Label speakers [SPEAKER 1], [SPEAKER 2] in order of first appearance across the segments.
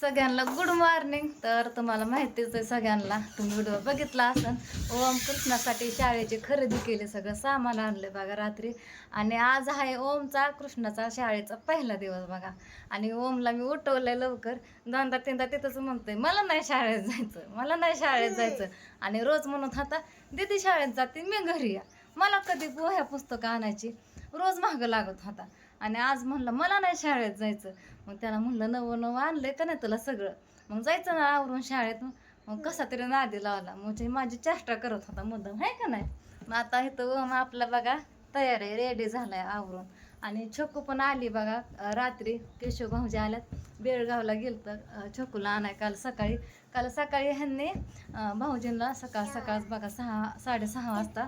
[SPEAKER 1] सगळ्यांना good morning तर तुम्हाला माहितीच आहे सगळ्यांना तुम्ही व्हिडिओ बघितला असन ओम कृष्णासाठी शाळेची खरेदी केली सगळं सामान आणलं बघा रात्री. आणि आज आहे ओमचा कृष्णाचा शाळेचा पहिला दिवस बघा. आणि ओमला मी उठवलंय लवकर. दोनदा तीनदा तिथंच म्हणतोय मला नाही शाळेत जायचं मला नाही शाळेत जायचं. आणि रोज म्हणत होता दीदी शाळेत जाते मी घरी या. मला कधी ह्या पुस्तकं आणायची रोज मागं लागत होता. आणि आज म्हणलं मला नाही शाळेत जायचं. मग त्याला म्हणलं नवं नवं आणलंय का नाही तुला सगळं? मग जायचं ना आवरून शाळेत. मग कसा तरी नादी लावला. म्हणजे माझी चेष्टा करत होता मुद्दाम आहे का नाही? मग आता इथं मग आपला बघा तयार आहे रेडी झालाय आवरून. आणि छकू पण आली बघा रात्री केशव भाऊजी आल्यात. बेळगावला गेलं तर छकूला आणाय काल सकाळी. काल सकाळी ह्यांनी भाऊजींना सकाळ सकाळ बघा सहा साडेसहा वाजता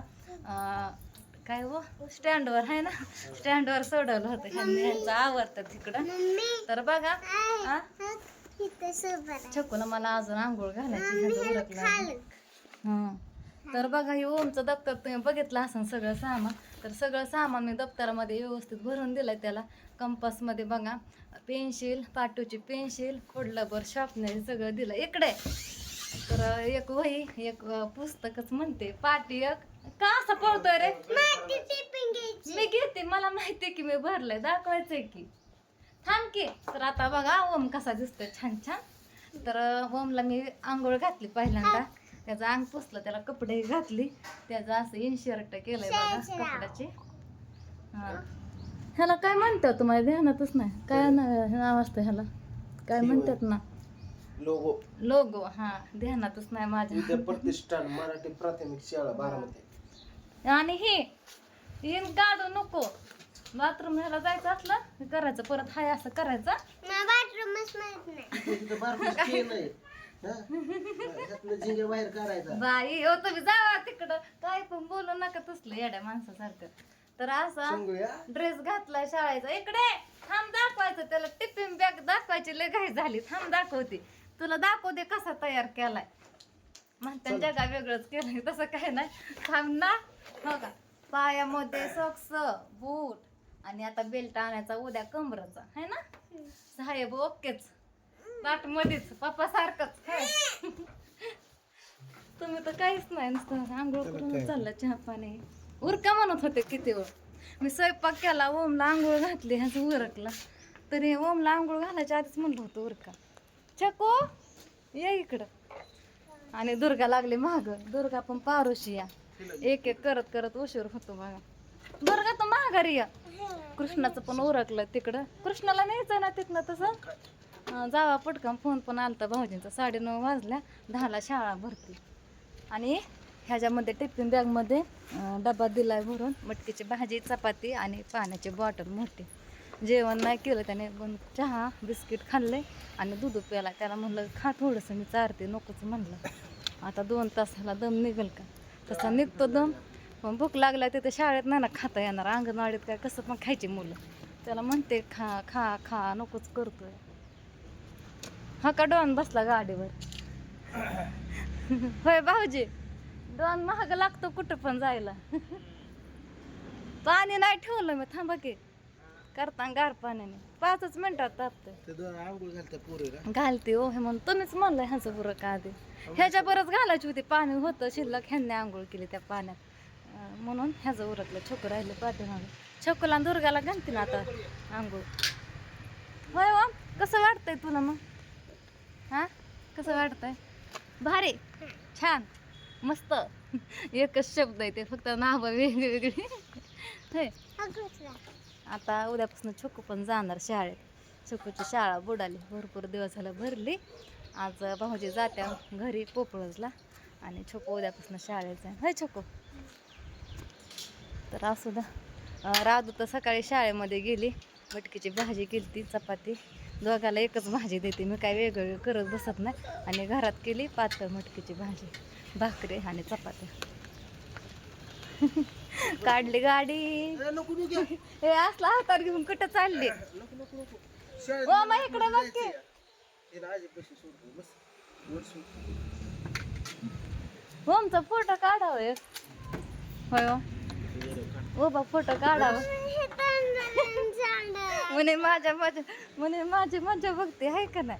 [SPEAKER 1] काय हो स्टँडवर आहे ना? स्टँडवर सोडवलं होतं ह्यांनी. ह्यांचं आवडतं तिकडं. तर बघा आ? छकूला मला अजून आंघोळ घालायची. हं. तर बघा हे ओमचं दप्तर तुम्ही बघितलं असेल सगळं सामान. तर सगळं सामान मी दप्तरामध्ये व्यवस्थित भरून दिलंय त्याला. कंपासमध्ये बघा पेन्सिल पाटूची पेन्सिल खोडलंभर शॉर्पनर सगळं दिलं इकडे. तर एक वही एक पुस्तकच म्हणते. पाटी एक का असं पळतोय रे? मी घेते मला माहितीये की मी भरलंय दाखवायचंय की. थांब की. तर आता बघा ओम कसा दिसतोय छान छान. तर ओमला मी आंघोळ घातली पहिल्यांदा. त्याचं अंग पुसलं त्याला कपडे घातली. त्याचं असं इनशर्ट केलंय बघा कपड्याचे. हा. ह्याला काय म्हणतात तुम्हाला? ध्यानातच नाही. काय नाव असतं ह्याला. काय म्हणतात ना?
[SPEAKER 2] लोगो.
[SPEAKER 1] लोगो हा. ध्यानातच नाही माझ्या.
[SPEAKER 2] प्रतिष्ठान मराठी प्राथमिक शाळा बारामती.
[SPEAKER 1] आणि हे इन काढू नको. बाथरूम ह्याला जायचं असलं हे करायचं परत हाय असं करायचं.
[SPEAKER 2] नाही? ह्यातनं झिंगे बाहेर काढायचा.
[SPEAKER 1] बाई हो तुम्ही जावा तिकडं. काय पण बोलू नका तसलं येड्या माणसासारखं. तर असा
[SPEAKER 2] सांगूया?
[SPEAKER 1] ड्रेस घातलाय शाळेचा. इकडे थांब दाखवायचं त्याला. टिफिन बॅग दाखवायची लय घाई झाली. थांब दाखवते. तुला दाखव दे कसा तयार केलाय. म्हणते जगा वेगळंच केलंय. तसं काय नाही. थांब ना. हो का? पायामध्ये सॉक्स बूट आणि आता बेल्ट आणायचा उद्या कमराचा है ना? साहेब ओकेच. ताट मध्येच पप्पा सारखंच तुम्ही तर काहीच नाही नुसतं आंघोळ करून चालला चहा पाणी. उरका म्हणत होते किती वेळ. मी स्वयंपाक केला ओमला आंघोळ घातली ह्याचं उरकला. तरी ओमला आंघोळ घालायच्या आधीच म्हणलं होतं उरका. छको ये इकडं. आणि दुर्गा लागली महाग दुर्गा पण पारोशी या. एक एक करत करत उशीर होतो बघा. दुर्गा तर माघारी या. कृष्णाचं पण उरकलं तिकडं. कृष्णाला न्यायचं ना तिथनं तसं? जावा पटकन फोन पण आलता भाऊजींचा. साडेनऊ वाजल्या दहाला शाळा भरती. आणि ह्याच्यामध्ये टिफिन बॅगमध्ये डबा दिलाय भरून मटकीची भाजी चपाती आणि पाण्याची बॉटल मोठी. जेवण नाही केलं त्याने पण चहा बिस्किट खाल्ले आणि दूध प्याला त्याला म्हणलं खा थोडंसं मी चारते नकोच म्हणलं. आता दोन तासाला दम निघेल का? तसा निघतो दम. पण भूक लागला तिथे शाळेत नाही ना खाता येणार. अंगणवाडीत काय कसं पण खायची मुलं. त्याला म्हणते खा खा खा नकोच करतोय. हा का डॉन बसला गाडीवर? होय भाऊजी. डॉन महाग लागतो कुठं पण जायला. पाणी नाही ठेवलं मी थांबा की. करता गार पाण्याने पाचच मिनिटात तापतंय.
[SPEAKER 2] ते दोन आंघोळ घालतात पोरे का?
[SPEAKER 1] घालते हो हे म्हणून तुम्हीच म्हणलं ह्याचं बुरं का आधी ह्याच्या बरंच घालायची होती पाणी होतं शिल्लक ह्यांनी आंघोळ केली त्या पाण्यात. अं, म्हणून ह्याचं उरकलं छोकं राहिलं पाठीमागं छोकला आणि दुर्गाला घालते ना आता आंघोळ. होय हो कसं वाटतंय तुला मग? हा? कसं वाटतंय? भारी. छान. मस्त. एकच शब्द आहे ते फक्त नावं वेगळी होय. आता उद्यापासून छोकू पण जाणार शाळेत. छोकूची शाळा बुडाली. भरपूर दिवस झालं भरली. आज भाऊजी जात्या घरी पोपळजला आणि छोकू उद्यापासून शाळेत जाईल. हय छोकू? तर असू द्या राजू राधू तर सकाळी शाळेमध्ये गेली. मटकीची भाजी केली ती चपाती. दोघाला एकच भाजी देते. मी काय वेगळं करत बसत नाही. आणि घरात केली पातळ मटकीची भाजी भाकरी आणि चपात्या. काढली गाडी. हे असला हातात घेऊन कुठं चालली? ओ मग इकडे बघ की.
[SPEAKER 2] हे.
[SPEAKER 1] ओमचा फोटो काढावं. होय हो. ओ बा फोटो काढावं. म्हणे माझ्या माझ्या म्हणे माझी मजा बघते आहे का नाही?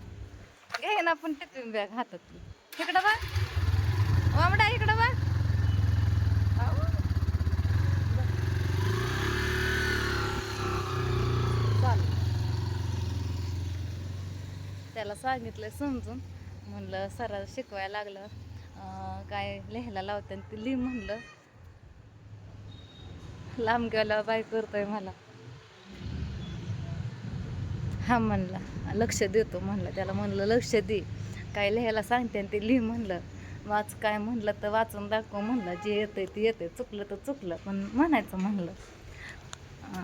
[SPEAKER 1] घे ना पण टिफिन बॅग हातात इकडं बघ. वामडा इकडं बघ आऊ. चाल त्याला सांगितलं समजून. म्हणलं सरा शिकवायला लागलं. काय लिहायला लावतं? ते लिह म्हणलं लांब गेला बाय करतोय मला. हा म्हणला लक्ष देतो म्हणलं त्याला. म्हणलं लक्ष दे. काय लिहायला सांगते? आणि ते लिह म्हणलं वाच काय म्हणलं तर वाचून दाखव म्हणलं. जे येतंय ते येतंय चुकलं तर चुकलं. पण म्हणायचं म्हणलं.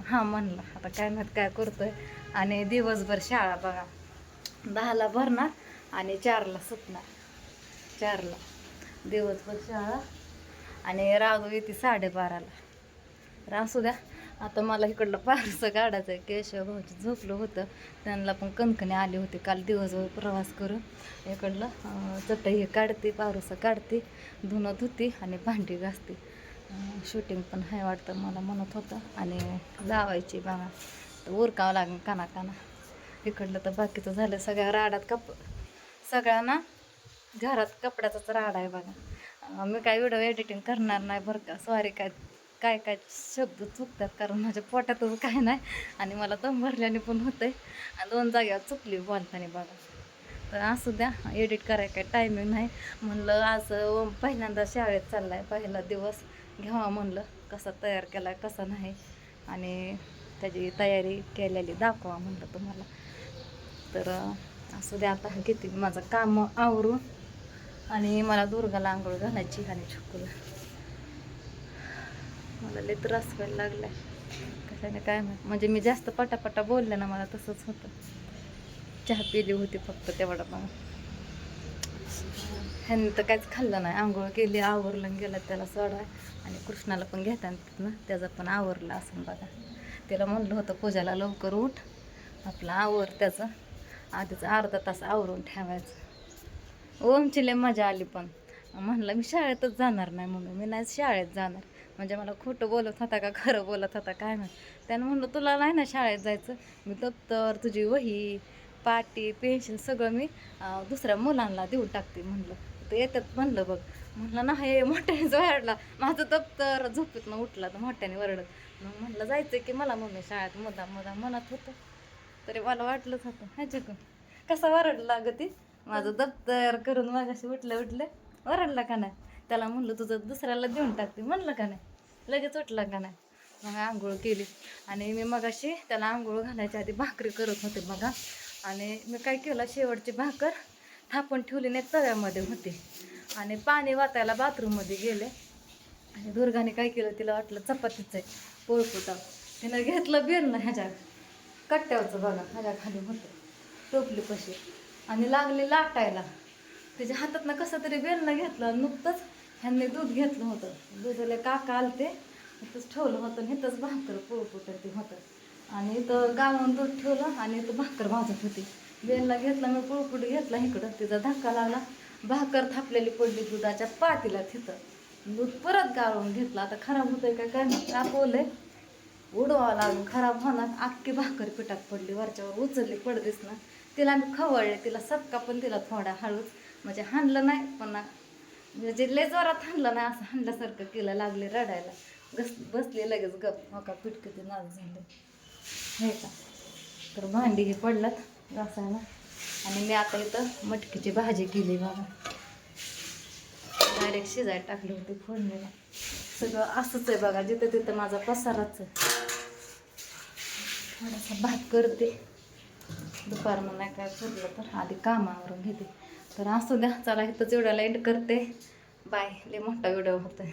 [SPEAKER 1] हा म्हणलं आता काय म्हणत काय करतोय. आणि दिवसभर शाळा बघा. दहाला भरणार आणि चारला सुटणार. चारला. दिवसभर शाळा आणि राघव येते साडेबाराला. रासू असू द्या. आता मला इकडलं पारसं काढायचं आहे केशव भाऊची झोपलं होतं. त्यांना पण कणकणी आले होते. काल दिवसभर प्रवास करून इकडलं चटई हे काढते पारुसं काढते धुणं धुते आणि भांडी घासते. शूटिंग पण आहे वाटतं मला म्हणत होतं. आणि लावायची बघा तर उरकावं लागेल काना काना इकडलं तर बाकीचं झालं. सगळ्या राडात कप सगळ्यांना घरात कपड्याचाच राडा आहे बघा. मी काय व्हिडिओ एडिटिंग करणार नाही बरं का? सॉरी काय काय काय शब्द चुकतात कारण माझ्या पोटातच काय नाही आणि मला दम भरल्याने पण होतंय. आणि दोन जागेवर चुकली बोलताना बघा. तर असू द्या एडिट करायला काय टायमिंग नाही. म्हणलं आज पहिल्यांदा शाळेत चालला आहे पहिला दिवस घ्यावा म्हणलं. कसा तयार केला कसा नाही. आणि त्याची तयारी केलेली दाखवा म्हणलं तुम्हाला. तर असू द्या आता घेते मी माझं काम आवरून. आणि मला दुर्गाला आंघोळ घालायची आणि छकुला. मला लय त्रास व्हायला लागलाय. कशाने काय म्हणजे मी जास्त पटापटा बोलले ना मला तसंच होतं. चहा पिली होती फक्त तेवढा पण. ह्यांनी तर काहीच खाल्लं नाही. आंघोळ केली आवरलं गेलं त्याला सोडा. आणि कृष्णाला पण घेतात ना त्याचं पण आवरलं असं बघा. त्याला म्हणलं होतं पूजाला लवकर उठ. आपलं आवर त्याचं. आधीच अर्धा तास आवरून ठेवायचं. ओमची लय मजा आली पण. म्हणलं मी शाळेतच जाणार नाही म्हणून. मी नाही शाळेत जाणार. म्हणजे मला खोटं बोलत होता का खरं बोलत होता काय नाही त्यानं म्हणलं तुला नाही ना शाळेत जायचं? मी दप्तर तुझी वही पाटी पेन्सिल सगळं मी दुसऱ्या मुलांना देऊन टाकते म्हणलं. तर येतात म्हणलं बघ. म्हणलं नाही मोठ्यानेच वरडला माझं दप्तर झोपेतनं उठला तर मोठ्याने वरडत मग म्हणलं जायचं की मला मम्मी शाळेत मुदा मुदा म्हणत होतं. तरी मला वाटलंच होतं. ह्याच्या कसा वरडला अगं ती? माझं दप्तर करून मागाशी उठलं उठलं. वरडला का नाही? त्याला म्हणलं तुझं दुसऱ्याला देऊन टाकते म्हणलं का नाही? लगेच उठला का नाही? मग आंघोळ केली. आणि मी मगाशी त्याला आंघोळ घालायच्या आधी भाकरी करत होते बघा. आणि मी काय केलं शेवटची भाकर थापून ठेवली नाही तव्यामध्ये होते. आणि पाणी वाचायला बाथरूममध्ये गेले. आणि दुर्गाने काय केलं तिला वाटलं चपातीचं आहे पोळपुटा तिनं घेतलं बेल ना ह्याच्या कट्ट्यावरचं बघा ह्याच्या खाली होतं. टोपली कशी? आणि लागली लाटायला. त्याच्या हातातनं कसं तरी बेलनं घेतलं नुकतंच ह्यांनी दूध घेतलं होतं. दुधाला काका आलते इथंच ठेवलं होतं आणि इथंच भाकर पोळपुट ते होतं. आणि इथं गावाहून दूध ठेवलं आणि इथं भाकर भाजत होती. बेलला घेतला मी पोळपुट घेतला इकडं. तिचा धक्का लागला. भाकर थापलेली पडली दुधाच्या पातीला तिथं दूध परत गाळून घेतलं. आता खराब होतंय का काय नाही तापवलंय उडवावं लागून खराब होणार. अख्खी भाकर पिठात पडली वरच्यावर उचलली पडलीच ना. तिला आम्ही खवळले तिला सपका पण तिला थोडा हळूच. म्हणजे हाणलं नाही पण म्हणजे लय जोरात हाणलं नाही असं हाणल्यासारखं केलं लागले रडायला. गस बसले लगेच गप. हो मका पीठ किती नाच झालं. हे का? तर भांडी हे पडलात घासायला. आणि मी आता इथं मटकीची भाजी केली बघा. डायरेक्ट शिजायला टाकली होती फोडणीला. सगळं असंच आहे बघा जिथं तिथं माझा पसाराच आहे. थोडासा भात करते. दुपारनं नाही काय पुरलं तर आधी कामावरून घेते. तर असू द्या चला इथंच एवढ्याला लाइट करते. बाय लय मोठा व्हिडिओ होतोय.